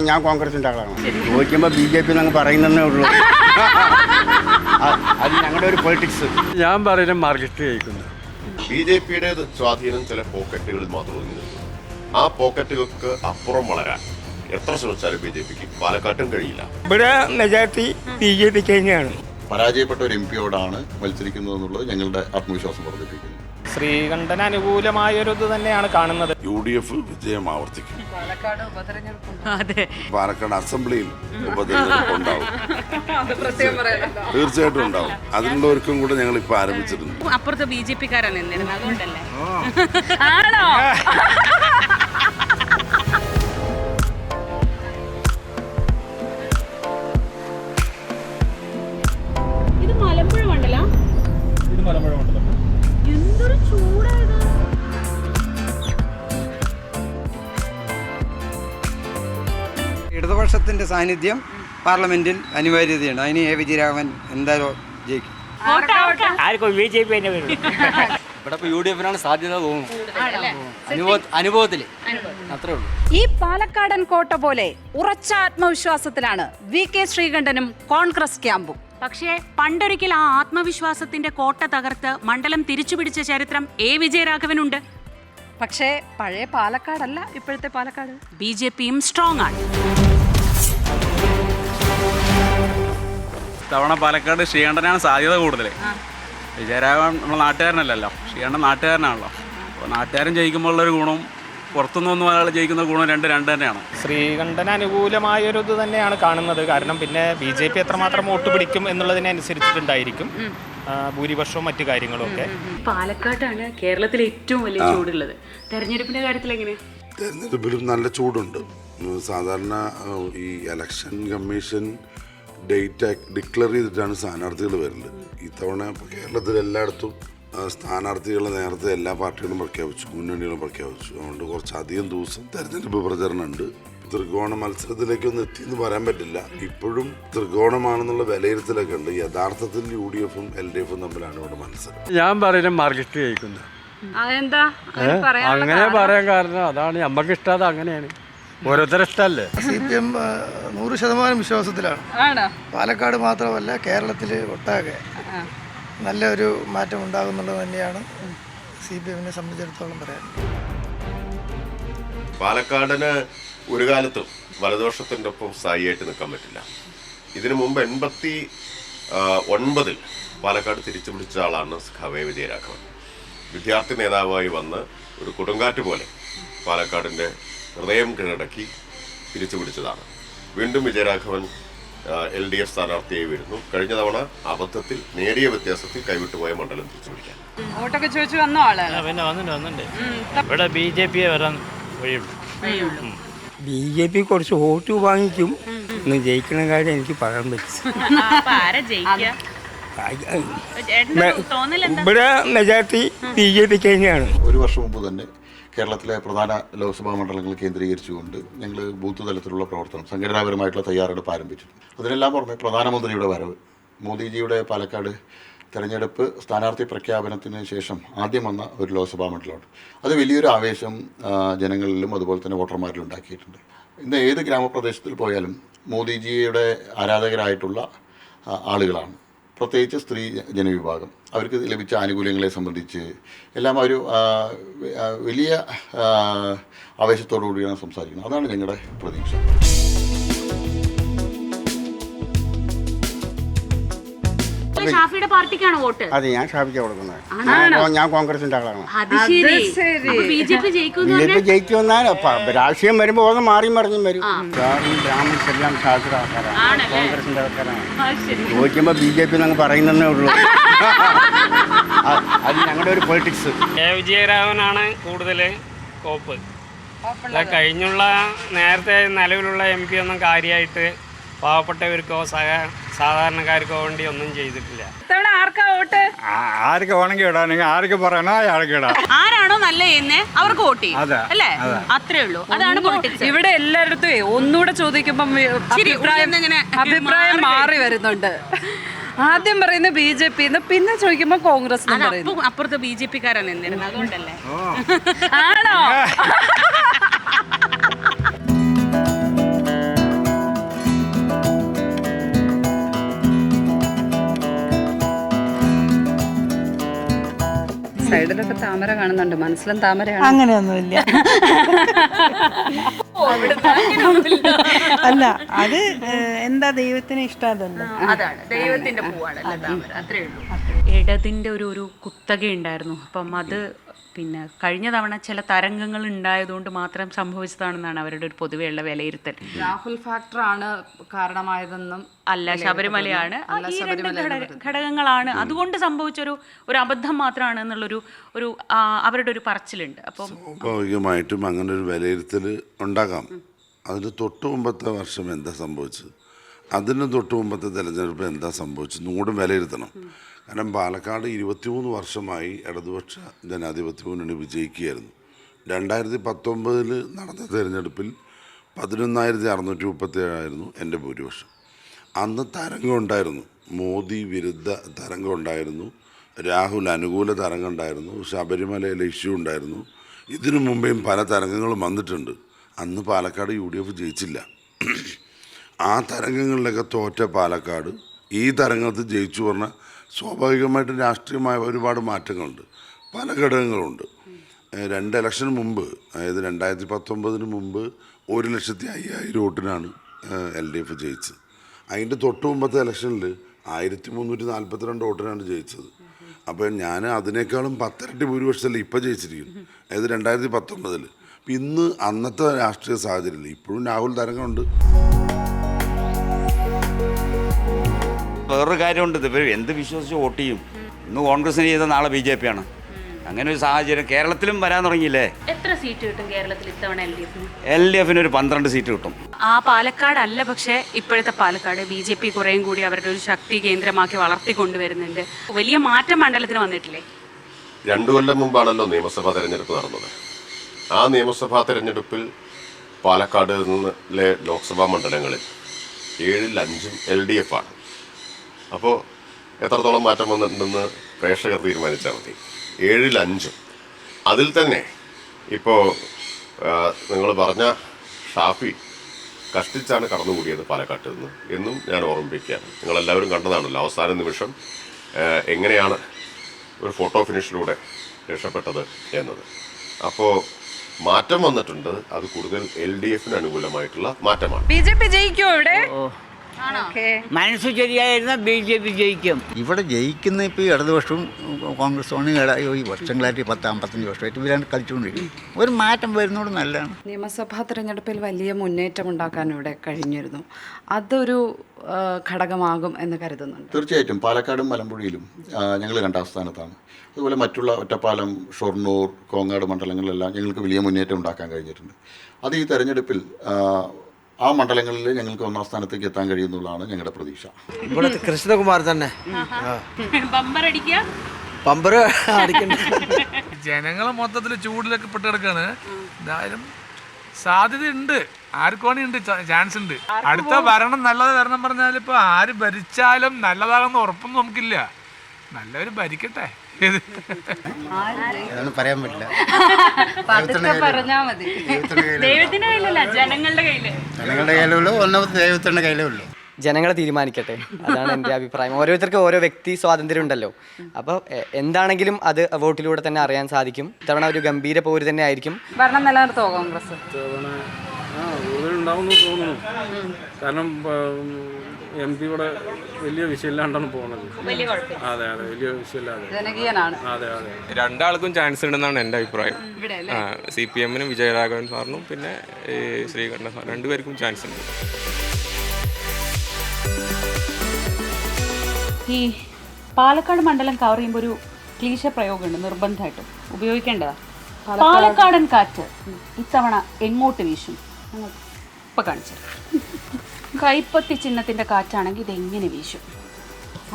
ഞാൻ- കോൺഗ്രസ് കോൺഗ്രസിന്റെ ആളാണ്. ചോദിക്കുമ്പോൾ ബി ജെ പി എന്നങ്ങ് പറയുന്നതേ ഉള്ളൂ. അത് ഞങ്ങളുടെ ഒരു പൊളിറ്റിക്സ് ഞാൻ പറയുന്നത് മാർക്കറ്റ് ജയിക്കുന്നു ബി ജെ പിയുടെ സ്വാധീനം ചില പോക്കറ്റുകളിൽ മാത്രം ഒതുങ്ങി നിൽക്കുന്നു. ആ പോക്കറ്റുകൾക്ക് അപ്പുറം വളരാൻ എത്ര ശ്രമിച്ചാലും ബി ജെ പിക്ക് പാലക്കാട്ടും കഴിയില്ല. ഇവിടെ മെജോറിറ്റി ബി ജെ പിക്ക് തന്നെയാണ്. പരാജയപ്പെട്ട ഒരു എം പിയോടാണ് മത്സരിക്കുന്നത് എന്നുള്ളത് ഞങ്ങളുടെ ആത്മവിശ്വാസം വർദ്ധിപ്പിക്കുന്നു. ശ്രീകണ്ഠന് അനുകൂലമായൊരു ഇത് തന്നെയാണ് കാണുന്നത്. യു ഡി എഫ് വിജയം ആവർത്തിക്കും അതെ. പാലക്കാട് അസംബ്ലിയിൽ ഉപതെരഞ്ഞെടുപ്പ് ഉണ്ടാവും. തീർച്ചയായിട്ടും ഉണ്ടാവും. അതിനുള്ള ഒരുക്കം കൂടെ ഞങ്ങൾ ഇപ്പൊ ആരംഭിച്ചിട്ടുണ്ട്. അപ്പുറത്ത് ബി ജെ പിക്കാരാണ് നിന്നിരുന്നത്. അതുകൊണ്ടല്ലേ? ആണോ? ഇടതുപക്ഷത്തിന്റെ സാന്നിധ്യം പാർലമെന്റിൽ അനിവാര്യതയാണ് അതിന് എ വിജയരാഘവൻ എന്തായാലും ജയിക്കും. ആർക്കും ബി ജെ പി തന്നെ വരും. ഇവിടെ ഇപ്പോൾ യു ഡി എഫിനാണ് സാധ്യത തോന്നുന്നു. അനുഭവ അനുഭവത്തിൽ അത്രേ ഉള്ളൂ. ഈ പാലക്കാടൻ കോട്ട പോലെ ഉറച്ച ആത്മവിശ്വാസത്തിലാണ് വി കെ ശ്രീകണ്ഠനും കോൺഗ്രസ് ക്യാമ്പും. പക്ഷേ പണ്ടൊരിക്കൽ ആ ആത്മവിശ്വാസത്തിന്റെ കോട്ട തകർത്ത് മണ്ഡലം തിരിച്ചുപിടിച്ച ചരിത്രം എ വിജയരാഘവനുണ്ട്. പക്ഷേ പഴയ പാലക്കാടല്ല ഇപ്പോഴത്തെ പാലക്കാട്. ബി ജെ പിയും സ്ട്രോങ് ആണ്. തവണ പാലക്കാട് ശ്രീകണ്ഠനാണ് സാധ്യത കൂടുതൽ വിജയരാഘവൻ നമ്മൾ നാട്ടുകാരനല്ലല്ലോ. ശ്രീകണ്ഠൻ നാട്ടുകാരനാണല്ലോ. അപ്പോൾ നാട്ടുകാരൻ ജയിക്കുമ്പോഴുള്ളൊരു ഗുണവും പുറത്തുനിന്ന് ഒരാൾ ജയിക്കുന്ന ഗുണം രണ്ട് രണ്ട് തന്നെയാണ്. ശ്രീകണ്ഠന് അനുകൂലമായൊരു ഇത് തന്നെയാണ് കാണുന്നത്. കാരണം പിന്നെ ബി ജെ പി എത്രമാത്രം വോട്ട് പിടിക്കും എന്നുള്ളതിനനുസരിച്ചിട്ടുണ്ടായിരിക്കും. ഭൂരിപക്ഷവും മറ്റു കാര്യങ്ങളും ഒക്കെ. പാലക്കാട്ടാണ് കേരളത്തിലെ ഏറ്റവും വലിയ ചൂടുള്ളത്. തെരഞ്ഞെടുപ്പിന്റെ കാര്യത്തിൽ എങ്ങനെ തെരഞ്ഞെടുപ്പിലും നല്ല ചൂടുണ്ട്. സാധാരണ ഈ ഇലക്ഷൻ കമ്മീഷൻ ഡേറ്റ് ഡിക്ലെയർ ചെയ്തിട്ടാണ് സ്ഥാനാർത്ഥികൾ വരുന്നത്. ഇത്തവണ കേരളത്തിൽ എല്ലായിടത്തും സ്ഥാനാർത്ഥികളെ നേരത്തെ എല്ലാ പാർട്ടികളും പ്രഖ്യാപിച്ചു മുന്നണികളും പ്രഖ്യാപിച്ചു. അതുകൊണ്ട് കുറച്ചധികം ദിവസം തെരഞ്ഞെടുപ്പ് പ്രചരണമുണ്ട്. ത്രികോണ മത്സരത്തിലേക്കൊന്നും എത്തിയെന്ന് പറയാൻ പറ്റില്ല. ഇപ്പോഴും ത്രികോണമാണെന്നുള്ള വിലയിരുത്തലൊക്കെ ഉണ്ട്. യഥാർത്ഥത്തിൽ യു ഡി എഫും എൽ ഡി എഫും തമ്മിലാണ് ഇവിടെ മത്സരം. ഞാൻ പറയുന്നത് മാർക്കറ്റ് ജയിക്കുന്നു. അതെന്താ? അങ്ങനെ പറയാൻ കാരണം അതാണ്. നമുക്ക് ഇഷ്ടം അത് അങ്ങനെയാണ്. ഓരോരുത്തരുടെ ഇഷ്ടമല്ലേ സി പി എം നൂറ് ശതമാനം വിശ്വാസത്തിലാണ്. ആണോ? പാലക്കാട് മാത്രമല്ല കേരളത്തിൽ ഒട്ടാകെ നല്ലൊരു മാറ്റം ഉണ്ടാകുന്നുള്ളത് തന്നെയാണ് സി പി എമ്മിനെ സംബന്ധിച്ചിടത്തോളം പറയാൻ. പാലക്കാടിന് ഒരു കാലത്തും വലതുപക്ഷത്തിന്റെ ഒപ്പം സ്ഥായിയായിട്ട് നിൽക്കാൻ പറ്റില്ല. ഇതിനു മുമ്പ് എൺപത്തി ഒൻപതിൽ പാലക്കാട് തിരിച്ചു പിടിച്ച ആളാണ് ഖവേ വിജയരാഘവൻ. വിദ്യാർത്ഥി നേതാവായി വന്ന് ഒരു കൊടുങ്കാറ്റ് പോലെ പാലക്കാടിന്റെ ഹൃദയം കീഴടക്കി തിരിച്ചു പിടിച്ചതാണ് വീണ്ടും വിജയരാഘവൻ എൽ ഡി എഫ് സ്ഥാനാർത്ഥിയായി വരുന്നു. കഴിഞ്ഞ തവണ അബദ്ധത്തിൽ നേരിയ വ്യത്യാസത്തിൽ കൈവിട്ടുപോയ മണ്ഡലം തിരിച്ചു പിടിക്കാൻ വോട്ടൊക്കെ ചോദിച്ചു വന്നോ ആളാണ് പിന്നെ വന്നിട്ട് വന്നിട്ടുണ്ട് ഇവിടെ ബി ജെ പിയെ വരാൻ വഴിയുള്ളൂ. ബി ജെ പി കുറച്ച് വോട്ട് വാങ്ങിക്കും. ഇന്ന് ജയിക്കണ കാര്യം എനിക്ക് പറയാൻ പറ്റും ഇവിടെ മെജോറിറ്റി ബി ജെ പിക്ക് തന്നെയാണ്. ഒരു വർഷം മുമ്പ് തന്നെ കേരളത്തിലെ പ്രധാന ലോക്സഭാ മണ്ഡലങ്ങൾ കേന്ദ്രീകരിച്ചുകൊണ്ട് ഞങ്ങൾ ബൂത്ത് തലത്തിലുള്ള പ്രവർത്തനം സംഘടനാപരമായിട്ടുള്ള തയ്യാറെടുപ്പ് ആരംഭിച്ചു അതിനെല്ലാം പുറമെ പ്രധാനമന്ത്രിയുടെ വരവ് മോദിജിയുടെ പാലക്കാട് തെരഞ്ഞെടുപ്പ് സ്ഥാനാർത്ഥി പ്രഖ്യാപനത്തിന് ശേഷം ആദ്യം വന്ന ഒരു ലോക്സഭാ മണ്ഡലമാണ്. അത് വലിയൊരു ആവേശം ജനങ്ങളിലും അതുപോലെ തന്നെ വോട്ടർമാരിലും ഉണ്ടാക്കിയിട്ടുണ്ട്. ഇന്ന് ഏത് ഗ്രാമപ്രദേശത്തിൽ പോയാലും മോദിജിയുടെ ആരാധകരായിട്ടുള്ള ആളുകളാണ്. പ്രത്യേകിച്ച് സ്ത്രീ ജനവിഭാഗം. അവർക്ക് ലഭിച്ച ആനുകൂല്യങ്ങളെ സംബന്ധിച്ച് എല്ലാം ഒരു വലിയ ആവേശത്തോടു കൂടിയാണ് സംസാരിക്കുന്നത്. അതാണ് ഞങ്ങളുടെ പ്രതീക്ഷ. ഷാഫിയുടെ പാർട്ടിക്കാണ് വോട്ട്. അത് ഞാൻ ഷാഫിക്ക് കൊടുക്കുന്നത്. ഞാൻ- കോൺഗ്രസിന്റെ ആളാണ്. അത് ശരി. ബി ജെ പി ജയിക്കുമെന്നാൽ രാഷ്ട്രീയം വരുമ്പോൾ ഒന്ന് മാറി മറിഞ്ഞും വരും. ബ്രാഹ്മിൻസ് എല്ലാം ആൾക്കാരാണ്. കോൺഗ്രസിന്റെ ആൾക്കാരാണ്. ചോദിക്കുമ്പോൾ ബി ജെ പി എന്നങ്ങ് പറയുന്നതേ ഉള്ളൂ. അത് ഞങ്ങളുടെ ഒരു പൊളിറ്റിക്സ് കെ വിജയരാഘവനാണ് കൂടുതൽ കോപ്പ്. അല്ല കഴിഞ്ഞുള്ള നേരത്തെ നിലവിലുള്ള എം പി ഒന്നും കാര്യമായിട്ട് പാവപ്പെട്ടവർക്കോ സഹ സാധാരണക്കാർക്കോ വേണ്ടി ഒന്നും ചെയ്തിട്ടില്ല. ഇത്തവണ ആർക്കാ വോട്ട്? ആർക്ക് വേണമെങ്കിൽ ഇടാണെങ്കിൽ ആർക്ക് പറയണോ അയാൾക്ക് ഇടാം. ആരാണോ നല്ല ചെയ്യുന്നേ അവർക്ക് വോട്ട് ചെയ്യും. അല്ലേ? അത്രേ ഉള്ളൂ. അതാണ് പൊളിറ്റിക്സ് ഇവിടെ എല്ലായിടത്തും ഒന്നുകൂടെ ചോദിക്കുമ്പം അഭിപ്രായം ഉള്ളിൽ അഭിപ്രായം മാറി വരുന്നുണ്ട്. ആദ്യം പറയുന്ന ബി ജെ പി പിന്നെ ചോദിക്കുമ്പോ കോൺഗ്രസ് പറയുന്നു. അപ്പം അപ്പുറത്ത് ബി ജെ പിക്കാരാ നിന്നിരുന്നത്. അതുകൊണ്ടല്ലേ. ആണോ? സൈഡിലൊക്കെ താമര കാണുന്നുണ്ട്. മനസ്സിലും താമരയാണ്. അങ്ങനെയൊന്നുമില്ല. അല്ല അത് എന്താ ദൈവത്തിന് ഇഷ്ടം അതല്ലേ. അതാണ്. ദൈവത്തിന്റെ പൂവാണല്ലേ താമര. അത്രേ ഉള്ളൂ. ഇടതിന്റെ ഒരു ഒരു കുത്തക ഉണ്ടായിരുന്നു അപ്പം അത് പിന്നെ കഴിഞ്ഞ തവണ ചില തരംഗങ്ങൾ ഉണ്ടായതുകൊണ്ട് മാത്രം സംഭവിച്ചതാണെന്നാണ് അവരുടെ ഒരു പൊതുവെയുള്ള വിലയിരുത്തൽ. രാഹുൽ ഫാക്ടർ ആണ് കാരണമായതെന്നും അല്ല ശബരിമലയാണ്. ഈ രണ്ട് ഘടകങ്ങളാണ്. അതുകൊണ്ട് സംഭവിച്ചൊരു ഒരു അബദ്ധം മാത്രമാണ് എന്നുള്ളൊരു ഒരു അവരുടെ ഒരു പറച്ചിലുണ്ട്. അപ്പം സ്വാഭാവികമായിട്ടും അങ്ങനെ ഒരു വിലയിരുത്തൽ ഉണ്ടാകാം. അതിന് തൊട്ട് മുമ്പത്തെ വർഷം എന്താ സംഭവിച്ചത്? അതിന് തൊട്ട് മുമ്പത്തെ തെരഞ്ഞെടുപ്പ് എന്താ സംഭവിച്ചത്? കൂടെ വിലയിരുത്തണം. കാരണം പാലക്കാട് ഇരുപത്തിമൂന്ന് വർഷമായി ഇടതുപക്ഷ ജനാധിപത്യ മുന്നണി വിജയിക്കുകയായിരുന്നു. രണ്ടായിരത്തി പത്തൊമ്പതിൽ നടന്ന തെരഞ്ഞെടുപ്പിൽ പതിനൊന്നായിരത്തി അറുന്നൂറ്റി മുപ്പത്തി ഏഴായിരുന്നു എന്റെ ഭൂരിപക്ഷം. അന്ന് തരംഗം ഉണ്ടായിരുന്നു. മോദി വിരുദ്ധ തരംഗം ഉണ്ടായിരുന്നു. രാഹുൽ അനുകൂല തരംഗം ഉണ്ടായിരുന്നു. ശബരിമലയിൽ ഇഷ്യൂ ഉണ്ടായിരുന്നു. ഇതിനു മുമ്പേയും പല തരംഗങ്ങളും വന്നിട്ടുണ്ട്. അന്ന് പാലക്കാട് യു ഡി എഫ് ജയിച്ചില്ല. ആ തരംഗങ്ങളിലൊക്കെ തോറ്റ പാലക്കാട് ഈ തരംഗത്ത് ജയിച്ചു പറഞ്ഞാൽ സ്വാഭാവികമായിട്ടും രാഷ്ട്രീയമായ ഒരുപാട് മാറ്റങ്ങളുണ്ട്. പല ഘടകങ്ങളുണ്ട്. രണ്ട് ഇലക്ഷന് മുമ്പ് അതായത് രണ്ടായിരത്തി പത്തൊമ്പതിന് മുമ്പ് ഒരു ലക്ഷത്തി അയ്യായിരം വോട്ടിനാണ് എൽ ഡി എഫ് ജയിച്ചത്. അതിന്റെ തൊട്ട് മുമ്പത്തെ ഇലക്ഷനിൽ ആയിരത്തി മുന്നൂറ്റി നാൽപ്പത്തിരണ്ട് വോട്ടിനാണ് ജയിച്ചത്. അപ്പോൾ ഞാൻ അതിനേക്കാളും പത്തിരട്ടി ഭൂരിപക്ഷത്തിൽ ഇപ്പോൾ ജയിച്ചിരിക്കുന്നു. അതായത് രണ്ടായിരത്തി പത്തൊമ്പതിൽ ഇന്ന് അന്നത്തെ രാഷ്ട്രീയ സാഹചര്യത്തിൽ ഇപ്പോഴും രാഹുൽ തരംഗമുണ്ട്. വേറൊരു കാര്യമുണ്ട്. ഇത് ഇവർ എന്ത് വിശ്വസിച്ച് വോട്ട് ചെയ്യും? ഇന്ന് കോൺഗ്രസിന് ചെയ്ത നാളെ ബി ജെ പി ആണ് അങ്ങനെ ഒരു സാഹചര്യം കേരളത്തിലും വരാൻ തുടങ്ങിയില്ലേ? എത്ര സീറ്റ് കിട്ടും കേരളത്തിൽ ഇത്തവണ എൽ ഡി എഫിന്? എൽ ഡി എഫിന് ഒരു പന്ത്രണ്ട് സീറ്റ് കിട്ടും. ആ പാലക്കാട് അല്ല പക്ഷേ ഇപ്പോഴത്തെ പാലക്കാട് ബി ജെ പി കുറേയും കൂടി അവരുടെ ഒരു ശക്തി കേന്ദ്രമാക്കി വളർത്തിക്കൊണ്ടുവരുന്നുണ്ട്. വലിയ മാറ്റം മണ്ഡലത്തിന് വന്നിട്ടില്ലേ? രണ്ടു കൊല്ലം മുമ്പാണല്ലോ നിയമസഭാ തെരഞ്ഞെടുപ്പ് നടന്നത്. ആ നിയമസഭാ തെരഞ്ഞെടുപ്പിൽ പാലക്കാട് നിന്നിലെ ലോക്സഭാ മണ്ഡലങ്ങളിൽ ഏഴിൽ അഞ്ചും എൽ ഡി എഫ് ആണ്. അപ്പോൾ എത്രത്തോളം മാറ്റം വന്നിട്ടുണ്ടെന്ന് പ്രേക്ഷകർ തീരുമാനിച്ചാൽ മതി? ഏഴിൽ അഞ്ചും. അതിൽ തന്നെ ഇപ്പോൾ നിങ്ങൾ പറഞ്ഞ ഷാഫി കഷ്ടിച്ചാണ് കടന്നുകൂടിയത് പാലക്കാട്ട് നിന്ന് എന്നും ഞാൻ ഓർമ്മിപ്പിക്കുകയാണ്. നിങ്ങളെല്ലാവരും കണ്ടതാണല്ലോ അവസാന നിമിഷം എങ്ങനെയാണ് ഒരു ഫോട്ടോ ഫിനിഷിലൂടെ രക്ഷപ്പെട്ടത് എന്നത്. അപ്പോൾ മാറ്റം വന്നിട്ടുണ്ട്. അത് കൂടുതൽ എൽ ഡി എഫിന് അനുകൂലമായിട്ടുള്ള മാറ്റമാണ്. ബി ജെ പി ജയിക്കുമോ ഇവിടെ. മനസ്സ് ശരിയായിരുന്ന ബി ജെ പി ജയിക്കും. ഇവിടെ ജയിക്കുന്ന ഇപ്പോൾ ഇടതുപക്ഷവും കോൺഗ്രസുമാണ് ഈ വർഷങ്ങളായിട്ട് പത്ത് അമ്പത്തഞ്ച് വർഷമായിട്ട് ഇവരാണ് കളിച്ചുകൊണ്ടിരിക്കുന്നത് ഒരു മാറ്റം വരുന്നോട് നല്ലതാണ്. നിയമസഭാ തെരഞ്ഞെടുപ്പിൽ വലിയ മുന്നേറ്റം ഉണ്ടാക്കാൻ ഇവിടെ കഴിഞ്ഞിരുന്നു. അതൊരു ഘടകമാകും എന്ന് കരുതുന്നുണ്ട്. തീർച്ചയായിട്ടും പാലക്കാടും മലമ്പുഴയിലും ഞങ്ങൾ രണ്ടാം സ്ഥാനത്താണ് അതുപോലെ മറ്റുള്ള ഒറ്റപ്പാലം ഷൊർണൂർ കോങ്ങാട് മണ്ഡലങ്ങളിലെല്ലാം ഞങ്ങൾക്ക് വലിയ മുന്നേറ്റം ഉണ്ടാക്കാൻ കഴിഞ്ഞിട്ടുണ്ട്. അത് ഈ തെരഞ്ഞെടുപ്പിൽ ആ, മണ്ഡലങ്ങളിൽ ഞങ്ങൾക്ക് ഒന്നാം സ്ഥാനത്തേക്ക് എത്താൻ കഴിയുന്നുള്ളതാണ് ഞങ്ങളുടെ പ്രതീക്ഷ. ഇവിടെ കൃഷ്ണകുമാർ തന്നെ. പമ്പർ ജനങ്ങൾ മൊത്തത്തിൽ ചൂടിലൊക്കെ പെട്ട് കിടക്കാണ് എന്തായാലും സാധ്യതയുണ്ട്. ആർക്കോണി ഉണ്ട് ചാൻസ് ഉണ്ട് അടുത്ത ഭരണം നല്ലത് വരണം പറഞ്ഞാൽ ഇപ്പൊ ആര് ഭരിച്ചാലും നല്ലതാകുന്ന ഉറപ്പൊന്നും നമുക്കില്ല. നല്ലവര് ഭരിക്കട്ടെ. പറയാൻ പറ്റില്ല. പതുക്കെ പറഞ്ഞാ മതി. ദൈവത്തിന്റെ കയ്യിലല്ല ജനങ്ങളുടെ കയ്യിൽ. ജനങ്ങളുടെ കയ്യിലേ ഉള്ളൂ ഒന്നാമത്തെ ദൈവത്തിന്റെ കയ്യിലേ ഉള്ളൂ. ജനങ്ങളെ തീരുമാനിക്കട്ടെ. അതാണ് എന്റെ അഭിപ്രായം. ഓരോരുത്തർക്കും ഓരോ വ്യക്തി സ്വാതന്ത്ര്യം ഉണ്ടല്ലോ. അപ്പോൾ എന്താണെങ്കിലും അത് വോട്ടിലൂടെ തന്നെ അറിയാൻ സാധിക്കും. ഇത്തവണ ഒരു ഗംഭീര പോര് തന്നെ ആയിരിക്കും. ഭരണം നിലനിർത്തുമോ കോൺഗ്രസ്? ഉണ്ടാവുമെന്ന് തോന്നുന്നു. കാരണം എം പി ഇവിടെ വലിയ വിഷയമില്ലാണ്ടാണ് പോകുന്നത് അതെ അതെ വലിയ വിഷയമില്ലാതെ. അതെ അതെ. രണ്ടാൾക്കും ചാൻസ് ഉണ്ടെന്നാണ് എന്റെ അഭിപ്രായം. സി പി എമ്മിനും വിജയരാഘവൻ സാറിനും പിന്നെ ശ്രീകണ്ഠ സാർ രണ്ടുപേർക്കും ചാൻസ് ഉണ്ട്. ഈ പാലക്കാട് മണ്ഡലം കവർ ചെയ്യുമ്പോൾ ഒരു ക്ലീശ പ്രയോഗമുണ്ട് നിർബന്ധമായിട്ടും. ഉപയോഗിക്കേണ്ടതാ. പാലക്കാടൻ കാറ്റ് ഇത്തവണ എങ്ങോട്ട് വീശും? ഇപ്പൊ കാണിച്ചു കൈപ്പത്തി ചിഹ്നത്തിന്റെ കാറ്റാണെങ്കിൽ ഇത് എങ്ങനെ വീശും?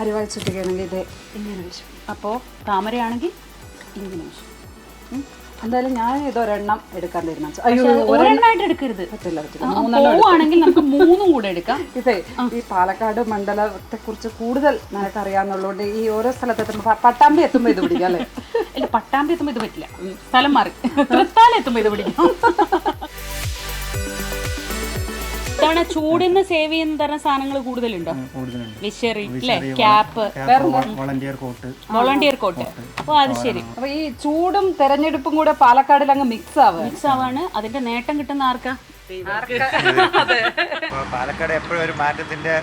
അരിവാൾ ചുറ്റിക്കുകയാണെങ്കിൽ ഇത് ഇങ്ങനെ വീശും? അപ്പോൾ താമരയാണെങ്കിൽ ഇങ്ങനെ വീശും. എന്തായാലും ഞാൻ ഇതൊരെണ്ണം എടുക്കാൻ തീരുമാനിച്ചു. ഒരെണ്ണമായിട്ട് എടുക്കരുത്. പറ്റില്ല പറ്റില്ല നമുക്ക് മൂന്നും കൂടെ എടുക്കാം. ഇതേ ഈ പാലക്കാട് മണ്ഡലത്തെ കുറിച്ച് കൂടുതൽ നിനക്ക് അറിയാന്നുള്ളതുകൊണ്ട് ഈ ഓരോ സ്ഥലത്ത് എത്തുമ്പോൾ പട്ടാമ്പി എത്തുമ്പോൾ ഇത് പിടിക്കാം അല്ലേ? ഇല്ല പട്ടാമ്പി എത്തുമ്പോൾ ഇത് പറ്റില്ല. സ്ഥലം മാറി. തൃത്താല എത്തുമ്പോൾ ഇത് പിടിക്കാം. ഇത്തവണ ചൂടിന്ന് സേവ് ചെയ്യുന്ന തരം സാധനങ്ങൾ കൂടുതലുണ്ടോ? വിശറി അല്ലേ cap volunteer coat volunteer coat അപ്പൊ അത് ശരി. അപ്പൊ ഈ ചൂടും തെരഞ്ഞെടുപ്പും കൂടെ പാലക്കാടിൽ അങ്ങ് മിക്സ് ആവുക. മിക്സ് ആവാണ്. അതിന്റെ നേട്ടം കിട്ടുന്ന ആർക്കാ? പാലക്കാട് എപ്പോഴും ഒരു മാറ്റത്തിന്റെ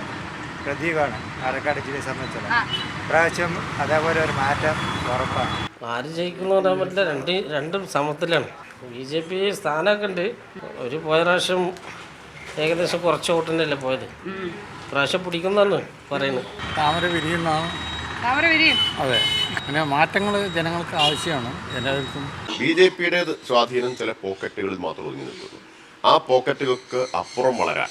പ്രതീകമാണ്. പാലക്കാട് ജില്ലയെ സംബന്ധിച്ചിടത്തോളം ഇപ്രാവശ്യം അതേപോലെ ഒരു മാറ്റം ഉറപ്പാണ്. ആര് ജയിക്കുന്നു പറയാൻ പറ്റില്ല. രണ്ട് രണ്ടും സമത്തിലാണ്. ബി ജെ പി സ്ഥാനമൊക്കെ ഉണ്ട്. ഒരു പോയ പ്രാവശ്യം ഏകദേശം കുറച്ച് ഓട്ടിനല്ലേ പോയത്? പ്രാവശ്യം പിടിക്കുന്നതാണ് പറയുന്നത് താമര വിരിയുന്നതാണ് താമര വിരിയും. അതെ. അങ്ങനെ മാറ്റങ്ങൾ ജനങ്ങൾക്ക് ആവശ്യമാണ്. എല്ലാവർക്കും ബി ജെ പിയുടെ സ്വാധീനം ചില പോക്കറ്റുകളിൽ മാത്രം ഒതുങ്ങി നിൽക്കുന്നു. ആ പോക്കറ്റുകൾക്ക് അപ്പുറം വളരാൻ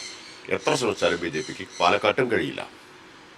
എത്ര ശ്രമിച്ചാലും ബി ജെ പിക്ക് പാലക്കാട്ടും കഴിയില്ല.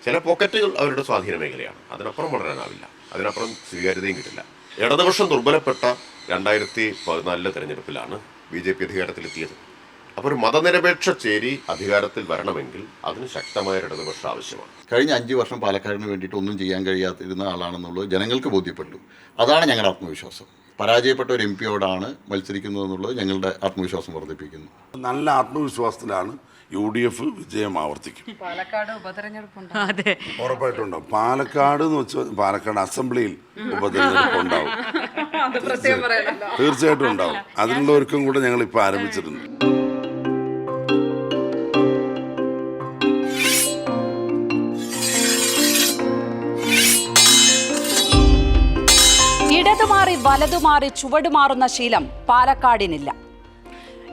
ചില പോക്കറ്റുകൾ അവരുടെ സ്വാധീന മേഖലയാണ്. അതിനപ്പുറം വളരാനാവില്ല. അതിനപ്പുറം സ്വീകാര്യതയും കിട്ടില്ല. ഇടതുപക്ഷം ദുർബലപ്പെട്ട രണ്ടായിരത്തി പതിനാലിലെ തെരഞ്ഞെടുപ്പിലാണ് ബി ജെ പി അധികാരത്തിലെത്തിയത്. അപ്പോൾ ഒരു മതനിരപേക്ഷ ചേരി അധികാരത്തിൽ വരണമെങ്കിൽ അതിന് ശക്തമായ ഇടതുപക്ഷം ആവശ്യമാണ്. കഴിഞ്ഞ അഞ്ച് വർഷം പാലക്കാടിന് വേണ്ടിയിട്ട് ഒന്നും ചെയ്യാൻ കഴിയാതിരുന്ന ആളാണെന്നുള്ളത് ജനങ്ങൾക്ക് ബോധ്യപ്പെട്ടു. അതാണ് ഞങ്ങളുടെ ആത്മവിശ്വാസം. പരാജയപ്പെട്ട ഒരു എം പിയോടാണ് മത്സരിക്കുന്നതെന്നുള്ളത് ഞങ്ങളുടെ ആത്മവിശ്വാസം വർദ്ധിപ്പിക്കുന്നു. നല്ല ആത്മവിശ്വാസത്തിലാണ് യു ഡി എഫ് വിജയം ആവർത്തിക്കും. പാലക്കാട് ഉപതെരഞ്ഞെടുപ്പ് ഉറപ്പായിട്ടുണ്ടോ പാലക്കാട് എന്ന് വെച്ചാൽ പാലക്കാട് അസംബ്ലിയിൽ ഉപതെരഞ്ഞെടുപ്പ് ഉണ്ടാവും. തീർച്ചയായിട്ടും ഉണ്ടാവും. അതിനുള്ള ഒരുക്കം കൂടെ ഞങ്ങൾ ഇപ്പോൾ ആരംഭിച്ചിട്ടുണ്ട്. വലതുമാറി ചുവടുമാറുന്ന ശീലം പാലക്കാടിനില്ല.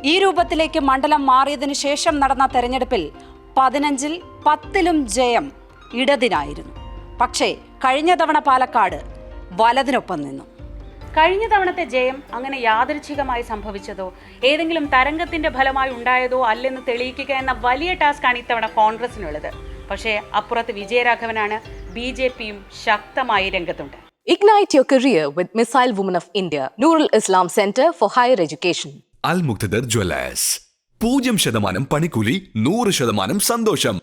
ഈ രൂപത്തിലേക്ക് മണ്ഡലം മാറിയതിനു ശേഷം നടന്ന തെരഞ്ഞെടുപ്പിൽ പതിനഞ്ചിൽ പത്തിലും ജയം ഇടതിനായിരുന്നു. പക്ഷേ കഴിഞ്ഞ തവണ പാലക്കാട് വലതിനൊപ്പം നിന്നു. കഴിഞ്ഞ തവണത്തെ ജയം അങ്ങനെ യാദൃച്ഛികമായി സംഭവിച്ചതോ? ഏതെങ്കിലും തരംഗത്തിന്റെ ഫലമായി ഉണ്ടായതോ അല്ലെന്ന് തെളിയിക്കുക എന്ന വലിയ ടാസ്ക്കാണ് ഇത്തവണ കോൺഗ്രസിനുള്ളത്. പക്ഷേ അപ്പുറത്ത് വിജയരാഘവനാണ് ബി ജെ പിയും ശക്തമായി രംഗത്തുണ്ട്. Ignite your career with Missile Women of India, Nurul Islam Center for Higher Education. Al മുക്തദർ ജ്വല്ലേഴ്സ് പൂജ്യം ശതമാനം പണിക്കൂലി നൂറ് ശതമാനം സന്തോഷം